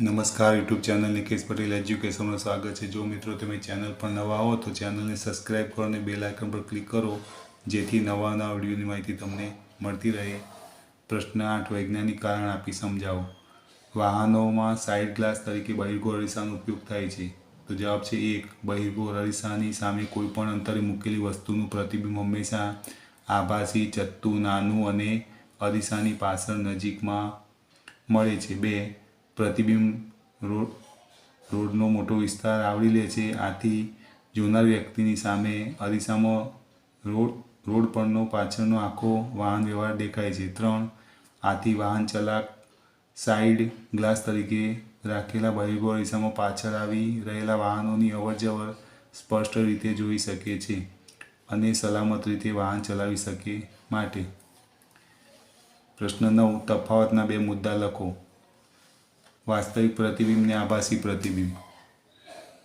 નમસ્કાર, YouTube channel Nikesh Patel એજ્યુકેશનનું સ્વાગત છે. જો મિત્રો તમે ચેનલ પર નવા હો તો ચેનલને સબસ્ક્રાઈબ કરો અને બેલ આઇકન પર ક્લિક કરો, જેથી નવા નવા વિડીયોની માહિતી તમને મળતી રહે. પ્રશ્ન આઠ, વૈજ્ઞાનિક કારણ આપી સમજાવો. વાહનોમાં સાઇડ ગ્લાસ તરીકે બહિર્ગો અરીસાનો ઉપયોગ થાય છે. તો જવાબ છે એક બહિર્ગો અરીસાની સામે કોઈપણ અંતરે મૂકેલી વસ્તુનું પ્રતિબિંબ હંમેશા આભાસી, ચત્તું, નાનું અને અરીસાની પાછળ નજીકમાં મળે છે. બે પ્રતિબિંબ રોડ, રોડનો મોટો વિસ્તાર આવરી લે છે. આથી જોનાર વ્યક્તિની સામે અરીસામાં રોડ રોડ પરનો પાછળનો આખો વાહન વ્યવહાર દેખાય છે. ત્રણ આથી વાહન ચલાક સાઇડ ગ્લાસ તરીકે રાખેલા બહિર્ગોળ અરીસામાં પાછળ આવી રહેલા વાહનોની અવરજવર સ્પષ્ટ રીતે જોઈ શકે છે અને સલામત રીતે વાહન ચલાવી શકે માટે. પ્રશ્ન નવ, તફાવતના બે મુદ્દા લખો. વાસ્તવિક પ્રતિબિંબ ને આભાસી પ્રતિબિંબ.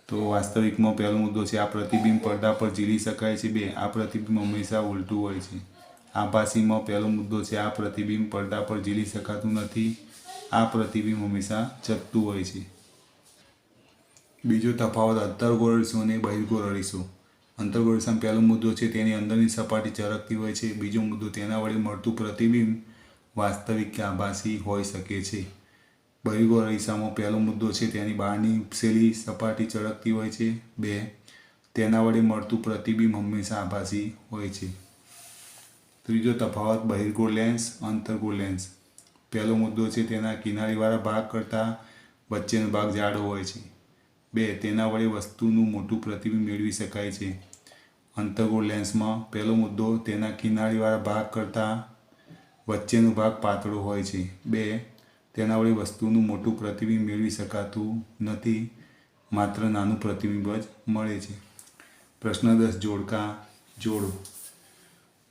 તો વાસ્તવિકમાં પહેલો મુદ્દો છે, આ પ્રતિબિંબ પડદા પર ઝીલી શકાય છે બે? આ પ્રતિબિંબ હંમેશા ઉલટું હોય છે. આભાસીમાં પહેલો મુદ્દો છે, આ પ્રતિબિંબ પડદા પર ઝીલી શકાતું નથી. આ પ્રતિબિંબ હંમેશા ચપતું હોય છે. બીજો તફાવત અંતર્ગોળ અને બહિર્ગોળ અરીસો અંતર્ગોળ પહેલો મુદ્દો છે, તેની અંદરની સપાટી ચરકતી હોય છે. બીજો મુદ્દો, તેના વડે મળતું પ્રતિબિંબ વાસ્તવિક કે આભાસી હોઈ શકે છે. બહિર્ગોળ અરીસામાં પહેલો મુદ્દો છે તેની બહારની ઉપસેલી સપાટી ચળકતી હોય છે. બે, તેના વડે મળતું પ્રતિબિંબ હંમેશા આભાસી હોય છે. ત્રીજો તફાવત, બહિર્ગોળ લેન્સ અંતર્ગોળ લેન્સ. પહેલો મુદ્દો છે તેના કિનારીવાળા ભાગ કરતાં વચ્ચેનો ભાગ જાડો હોય છે. બે, તેના વડે વસ્તુનું મોટું પ્રતિબિંબ મેળવી શકાય છે. અંતર્ગોળ લેન્સમાં પહેલો મુદ્દો તેના કિનારીવાળા ભાગ કરતાં વચ્ચેનો ભાગ પાતળો હોય છે. બે તેના વડે વસ્તુનું મોટું પ્રતિબિંબ મેળવી શકાતું નથી, માત્ર નાનું પ્રતિબિંબ જ મળે છે. પ્રશ્ન દસ, જોડકા, જોડો.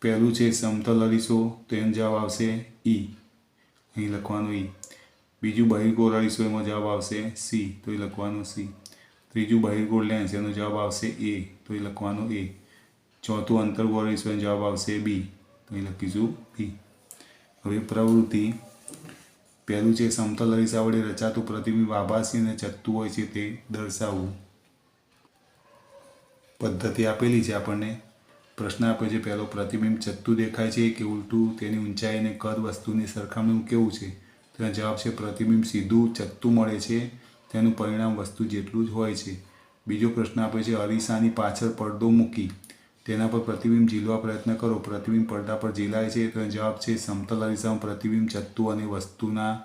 પહેલું છે, સમતલ અરીસો તો એનો જવાબ આવશે ઈ અહીં લખવાનું ઈ બીજું, બહિર્ગોળ અરીસો એમાં જવાબ આવશે સી તો એ લખવાનું સી ત્રીજું, બહિર્ગોળ લેન્સ, એનો જવાબ આવશે એ તો એ લખવાનું એ ચોથું, અંતર્ગોળ અરીસો, એનો જવાબ આવશે બી તો એ લખીશું બી હવે પ્રવૃત્તિ પહેલું છે સમતલ અરીસા વડે રચાતું પ્રતિબિંબ આભાસી અને ચત્તું હોય છે તે દર્શાવવું. પદ્ધતિ આપેલી છે આપણને. પ્રશ્ન આપ્યો છે, પહેલો પ્રતિબિંબ ચત્તું દેખાય છે કે ઉલટું? તેની ઊંચાઈ અને કદ વસ્તુની સરખામણીમાં કેવું છે? તેનો જવાબ છે, પ્રતિબિંબ સીધું ચત્તું મળે છે. તેનું પરિણામ વસ્તુ જેટલું જ હોય છે. બીજો પ્રશ્ન આપ્યો છે અરીસાની પાછળ પડદો મૂકી. તેના પર પ્રતિબિંબ ઝીલવા પ્રયત્ન કરો. પ્રતિબિંબ પડદા પર ઝીલાય છે. તો જવાબ છે, સમતલ અરીસામાં પ્રતિબિંબ જથ્થું અને વસ્તુના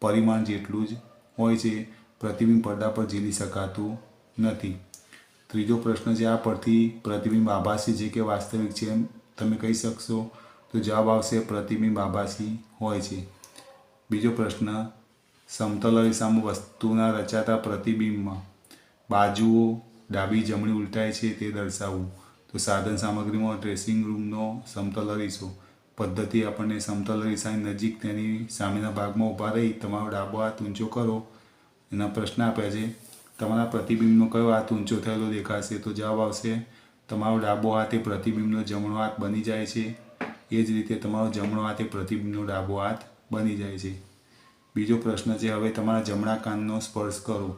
પરિમાણ જેટલું જ હોય છે. પ્રતિબિંબ પડદા પર ઝીલી શકાતું નથી. ત્રીજો પ્રશ્ન છે, આ પરથી પ્રતિબિંબ આભાસી છે કે વાસ્તવિક છે એમ તમે કહી શકશો? તો જવાબ આવશે, પ્રતિબિંબ આભાસી હોય છે. બીજો પ્રશ્ન, સમતલ અરીસામાં વસ્તુના રચાતા પ્રતિબિંબમાં બાજુઓ ડાબી જમણી ઉલટાય છે તે દર્શાવવું. તો સાધન સામગ્રીમાં ડ્રેસિંગ રૂમનો સમતલ અરીસો પદ્ધતિ આપણને સમતલ અરીસાની નજીક તેની સામેના ભાગમાં ઊભા રહી તમારો ડાબો હાથ ઊંચો કરો. એના પ્રશ્ન આપ્યા છે, તમારા પ્રતિબિંબનો કયો હાથ ઊંચો થયેલો દેખાશે? તો જવાબ આવશે, તમારો ડાબો હાથ એ પ્રતિબિંબનો જમણો હાથ બની જાય છે. એ જ રીતે તમારો જમણો હાથ એ પ્રતિબિંબનો ડાબો હાથ બની જાય છે. બીજો પ્રશ્ન છે, હવે તમારા જમણા કાનનો સ્પર્શ કરો.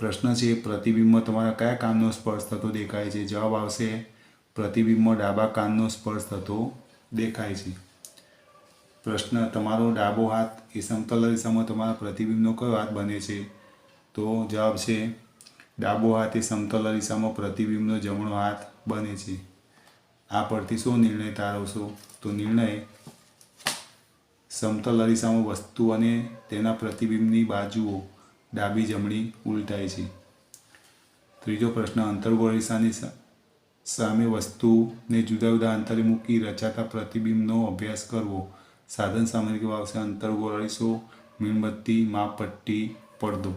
પ્રશ્ન છે, પ્રતિબિંબમાં તમારા કયા કાનનો સ્પર્શ થતો દેખાય છે? જવાબ આવશે, પ્રતિબિંબમાં ડાબા કાનનો સ્પર્શ થતો દેખાય છે. પ્રશ્ન, તમારો ડાબો હાથ એ સમતલ દિશામાં તમારા પ્રતિબિંબનો કયો હાથ બને છે? તો જવાબ છે, ડાબો હાથ એ સમતલ દિશામાં પ્રતિબિંબનો જમણો હાથ બને છે. આ પરથી શું નિર્ણય તારવશો તો નિર્ણય, સમતલ અરીસામાં વસ્તુ અને તેના પ્રતિબિંબની બાજુઓ ડાબી જમણી ઉલટાય છે. ત્રીજો પ્રશ્ન અંતર્ગોળ અરીસાની સામે વસ્તુને જુદા જુદા અંતરે મૂકી રચાતા પ્રતિબિંબનો અભ્યાસ કરવો. સાધન સામગ્રી આવશે અંતર્ગોળીસો મીણબત્તી, માપપટ્ટી, પડદો.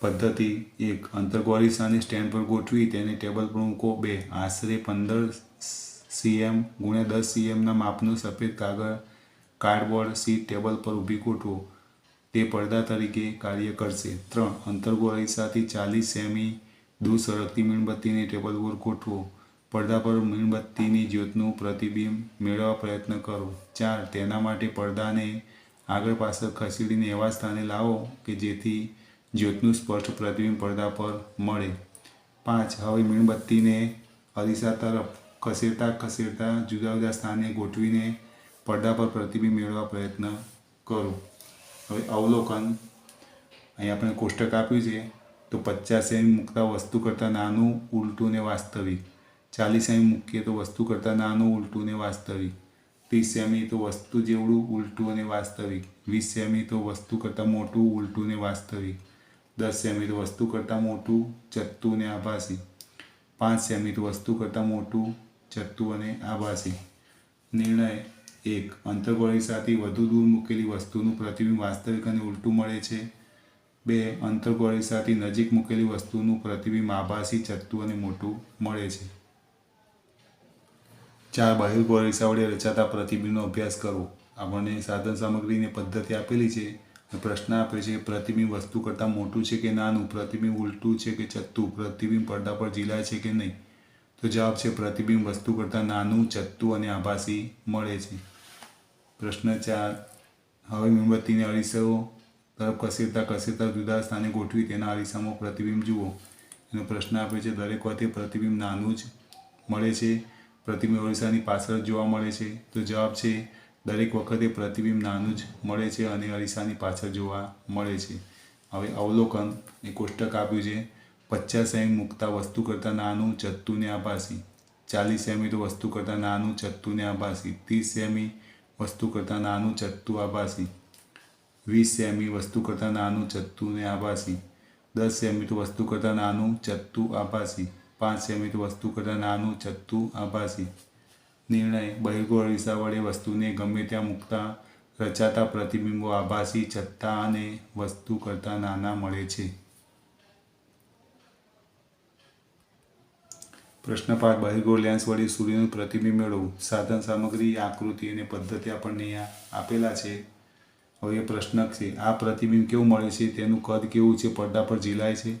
પદ્ધતિ એક અંતર્ગોળીસાને સ્ટેન્ડ પર ગોઠવી તેને ટેબલ પર મૂકો. બે, આશરે પંદર સીએમ ગુણ્યા દસ સીએમના માપનું સફેદ કાગળ, કાર્ડબોર્ડ સીટ ટેબલ પર ઊભી ગોઠવો. તે પડદા તરીકે કાર્ય કરશે. ત્રણ અંતર્ગોળ અરીસાથી ચાલીસ સેમી દૂર સરકતી મીણબત્તીને ટેબલ પર ગોઠવો. પડદા પર મીણબત્તીની જ્યોતનું પ્રતિબિંબ મેળવવા પ્રયત્ન કરો. ચાર, તેના માટે પડદાને આગળ પાછળ ખસેડીને એવા સ્થાને લાવો કે જેથી જ્યોતનું સ્પષ્ટ પ્રતિબિંબ પડદા પર મળે. પાંચ, હવે મીણબત્તીને અરીસા તરફ ખસેડતા ખસેડતા જુદા જુદા સ્થાને ગોઠવીને પડદા પર પ્રતિબિંબ મેળવવા પ્રયત્ન કરો. હવે અવલોકન અહીં આપણે કોષ્ટક આપ્યું છે. તો પચાસ એમ મૂકતા વસ્તુ કરતાં નાનું, ઉલટું ને વાસ્તવિક. ચાલીસ એમ મૂકીએ તો વસ્તુ કરતાં નાનું, ઉલટું ને વાસ્તવિક. ત્રીસ સેમી તો વસ્તુ જેવડું, ઉલટું અને વાસ્તવિક. વીસ સેમી તો વસ્તુ કરતાં મોટું, ઉલટું ને વાસ્તવિક. દસ સેમી તો વસ્તુ કરતાં મોટું, ચત્તું ને આભાસી. પાંચ સેમી તો વસ્તુ કરતાં મોટું, ચત્તું અને આભાસી. નિર્ણય એક અંતર્ગોળી વધુ દૂર મૂકેલી વસ્તુનું પ્રતિબિંબ વાસ્તવિક અને ઉલટું મળે છે. બે અંતર્ગોળી નજીક મૂકેલી વસ્તુનું પ્રતિબિંબ આભાસી ચત્તું અને મોટું મળે છે. ચાર બહિર્ગોળીસા વડે રચાતા પ્રતિબિંબનો અભ્યાસ કરવો. આપણને સાધન સામગ્રીની પદ્ધતિ આપેલી છે પ્રશ્ન આપે છે કે પ્રતિબિંબ વસ્તુ કરતાં મોટું છે કે નાનું? પ્રતિબિંબ ઉલટું છે કે ચત્તું પ્રતિબિંબ પડદા પર ઝીલાય છે કે નહીં? તો જવાબ છે પ્રતિબિંબ વસ્તુ કરતાં નાનું ચત્તું અને આભાસી મળે છે. પ્રશ્ન ચાર. હવે મીણબત્તીને અરીસો તરફ કસેરતા કસેરતા જુદા સ્થાને ગોઠવી તેના અરીસામાં પ્રતિબિંબ જુઓ. એનો પ્રશ્ન આપે છે, દરેક વખતે પ્રતિબિંબ નાનું જ મળે છે? પ્રતિબિંબ અરીસાની પાછળ જોવા મળે છે? તો જવાબ છે, દરેક વખતે પ્રતિબિંબ નાનું જ મળે છે અને અરીસાની પાછળ જોવા મળે છે. હવે અવલોકન. એ કોષ્ટક આપ્યું છે, પચાસ એમ મૂકતા વસ્તુ કરતાં નાનું ચત્તુને આભાસી. ચાલીસ સેમી તો વસ્તુ કરતાં નાનું ચત્તુને આભાસી. ત્રીસ સેમી વસ્તુ કરતાં નાનું ચત્તુ આભાસી. વીસ સેમી વસ્તુ કરતાં નાનું ચત્તુને આભાસી. દસ સેમી તો વસ્તુ કરતાં નાનું ચત્તુ આભાસી. પાંચ સેમી તો વસ્તુ કરતાં નાનું ચત્તુ આભાસી. નિર્ણય, બહિર્ગોળ અરીસા વડે વસ્તુને ગમે ત્યાં મૂકતા, રચાતા પ્રતિબિંબો આભાસી છત્તા અને વસ્તુ કરતાં નાના મળે છે. પ્રશ્ન પાઠ બહિર્ગો લેન્સ વડે સૂર્યનું પ્રતિબિંબ મેળવવું. સાધન સામગ્રી, આકૃતિ અને પદ્ધતિ આપણને આપેલા છે. હવે એ પ્રશ્ન છે, આ પ્રતિબિંબ કેવું મળે છે? તેનું કદ કેવું છે? પડદા પર ઝીલાય છે.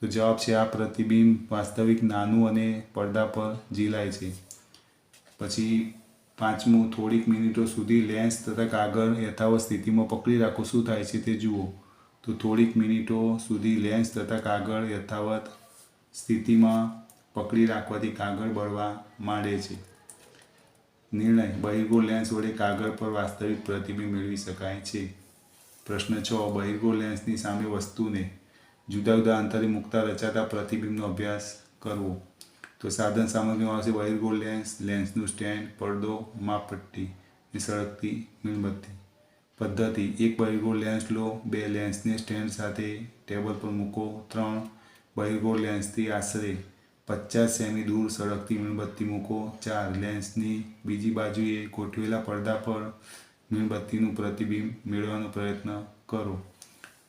તો જવાબ છે, આ પ્રતિબિંબ વાસ્તવિક નાનું અને પડદા પર ઝીલાય છે. પછી પાંચમું, થોડીક મિનિટો સુધી લેન્સ તથા કાગળ યથાવત સ્થિતિમાં પકડી રાખો. શું થાય છે તે જુઓ. તો થોડીક મિનિટો સુધી લેન્સ તથા કાગળ યથાવત સ્થિતિમાં પકડી રાખવાથી કાગળ બળવા માંડે છે. નિર્ણય, બહિર્ગો લેન્સ વડે કાગળ પર વાસ્તવિક પ્રતિબિંબ મેળવી શકાય છે. પ્રશ્ન છ, બહિર્ગો લેન્સની સામે વસ્તુને જુદા જુદા અંતરે મૂકતા રચાતા પ્રતિબિંબનો અભ્યાસ કરવો. તો સાધન સામગ્રીમાં આવશે બહિર્ગો લેન્સ, લેન્સનું સ્ટેન્ડ, પડદો, માપપટ્ટી ને સળગતી મીણબત્તી. પદ્ધતિ, એક બહિર્ગો લેન્સ લો, બે લેન્સને સ્ટેન્ડ સાથે ટેબલ પર મૂકો, ત્રણ બહિર્ગો લેન્સથી આશરે પચાસ સેમી દૂર સળગતી મીણબત્તી મૂકો. ચાર લેન્સની બીજી બાજુએ ગોઠવેલા પડદા પર મીણબત્તીનું પ્રતિબિંબ મેળવવાનો પ્રયત્ન કરો.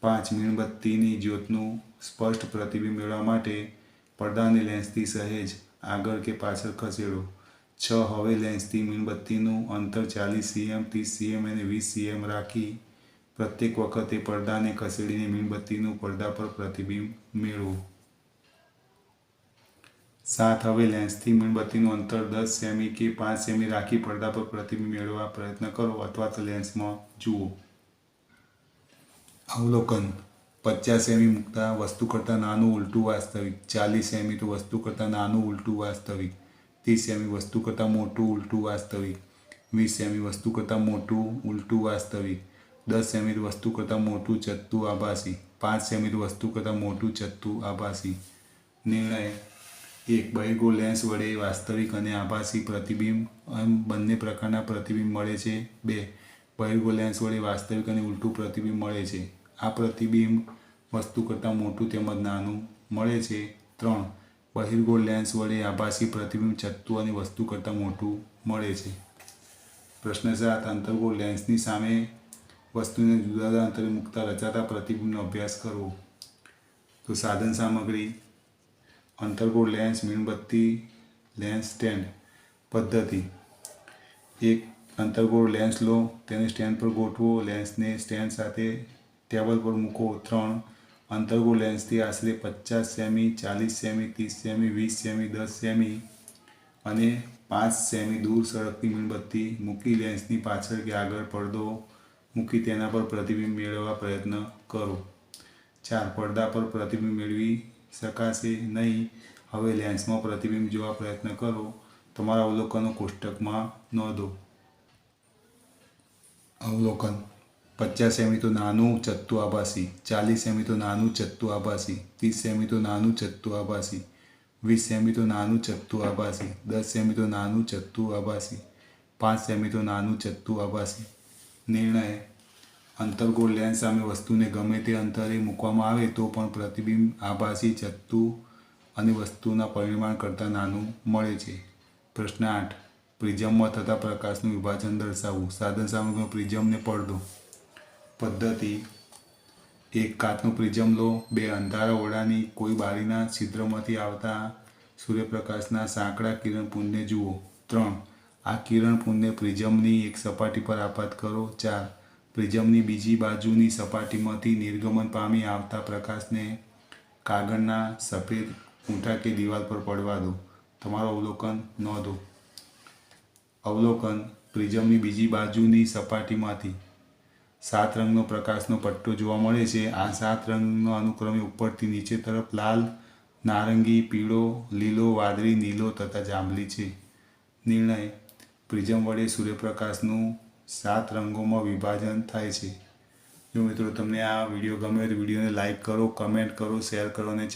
પાંચ મીણબત્તીની જ્યોતનું સ્પષ્ટ પ્રતિબિંબ મેળવવા માટે પડદાને લેન્સથી સહેજ આગળ કે પાછળ ખસેડો. છ હવે લેન્સથી મીણબત્તીનું અંતર ચાલીસ સીએમ, ત્રીસ સીએમ અને વીસ સીએમ રાખી પ્રત્યેક વખતે પડદાને ખસેડીને મીણબત્તીનું પડદા પર પ્રતિબિંબ મેળવો. સાત હવે લેન્સથી મીણબત્તીનું અંતર દસ સેમી કે પાંચ સેમી રાખી પડદા પર પ્રતિબિંબ મેળવવા પ્રયત્ન કરો અથવા તો લેન્સમાં જુઓ. અવલોકન. પચાસ સેમી મૂકતા વસ્તુ કરતાં નાનું ઉલટું વાસ્તવિક. ચાલીસ સેમી તો વસ્તુ કરતાં નાનું ઉલટું વાસ્તવિક. ત્રીસ સેમી વસ્તુ કરતાં મોટું ઉલટું વાસ્તવિક. વીસ સેમી વસ્તુ કરતાં મોટું ઉલટું વાસ્તવિક. દસ સેમી વસ્તુ કરતાં મોટું ચત્તું આભાસી. પાંચ સેમી વસ્તુ કરતાં મોટું ચત્તું આભાસી. નિર્ણય. એક બહિર્ગો લેન્સ વડે વાસ્તવિક અને આભાસી પ્રતિબિંબ એમ બંને પ્રકારના પ્રતિબિંબ મળે છે. બે બહિર્ગોળ લેન્સ વડે વાસ્તવિક અને ઉલટું પ્રતિબિંબ મળે છે. આ પ્રતિબિંબ વસ્તુ કરતાં મોટું તેમજ નાનું મળે છે. ત્રણ બહિર્ગોળ લેન્સ વડે આભાસી પ્રતિબિંબ ચત્તું અને વસ્તુ કરતાં મોટું મળે છે. પ્રશ્ન સાત અંતર્ગોળ લેન્સની સામે વસ્તુને જુદા જુદા અંતરે મૂકતા રચાતા પ્રતિબિંબનો અભ્યાસ કરવો. તો સાધન સામગ્રી અંતર્ગોળ લેન્સ મીણબત્તી લેન્સ સ્ટેન્ડ પદ્ધતિ. એક અંતરગોળ લેન્સ લો, તેને સ્ટેન્ડ પર ગોઠવો લેન્સને સ્ટેન્ડ સાથે ટેબલ પર મૂકો. ત્રણ, અંતરગોળ લેન્સથી આશરે પચાસ સેમી ચાલીસ સેમી ત્રીસ સેમી વીસ સેમી દસ સેમી અને પાંચ સેમી દૂર સળગતી મીણબત્તી મૂકી લેન્સની પાછળ કે આગળ પડદો મૂકી તેના પર પ્રતિબિંબ મેળવવા પ્રયત્ન કરો. ચાર, પડદા પર પ્રતિબિંબ મેળવી શકાશે નહીં. હવે લેન્સમાં પ્રતિબિંબ જોવા પ્રયત્ન કરો. તમારા અવલોકનો કોષ્ટકમાં નોંધો. અવલોકન. પચાસ સેમી તો નાનું ચત્તુ આભાસી. ચાલીસ સેમી તો નાનું ચત્તુ આભાસી. ત્રીસ સેમી તો નાનું ચત્તુ આભાસી. વીસ સેમી તો નાનું ચત્તુ આભાસી. દસ સેમી તો નાનું ચત્તુ આભાસી. પાંચ સેમી તો નાનું ચત્તુ આભાસી. નિર્ણય. અંતર્ગોળ લેન્સ સામે વસ્તુને ગમે તે અંતરે મૂકવામાં આવે તો પણ પ્રતિબિંબ આભાસી ચત્તુ અને વસ્તુના પરિમાણ કરતાં નાનું મળે છે. પ્રશ્ન આઠ. પ્રિઝમમાં થતા પ્રકાશનું વિભાજન દર્શાવવું. સાધન સામગ્રીનો પ્રિઝમને પડદો. પદ્ધતિ. એક કાચનું પ્રિઝમ લો. બે અંધારા ઓરડાની કોઈ બારીના છિદ્રમાંથી આવતા સૂર્યપ્રકાશના સાંકડા કિરણપુંજને જુઓ. ત્રણ. આ કિરણપુંજને પ્રિઝમની એક સપાટી પર આપાત કરો. ચાર. પ્રિઝમની બીજી બાજુની સપાટીમાંથી નિર્ગમન પામી આવતા પ્રકાશને કાગળના સફેદ ઊંઠા કે દિવાલ પર પડવા દો. તમારું અવલોકન નોંધો. અવલોકન, પ્રિઝમની બીજી બાજુની સપાટીમાંથી સાત રંગનો પ્રકાશનો પટ્ટો જોવા મળે છે. આ સાત રંગનો અનુક્રમે ઉપરથી નીચે તરફ લાલ, નારંગી, પીળો, લીલો, વાદળી, નીલો તથા જાંબલી છે. નિર્ણય, પ્રિઝમ વડે સૂર્યપ્રકાશનું સાત રંગોમાં વિભાજન થાય છે. જો મિત્રો તમને આ વીડિયો ગમે તો વિડીયોને લાઈક કરો કમેન્ટ કરો શેર કરો અને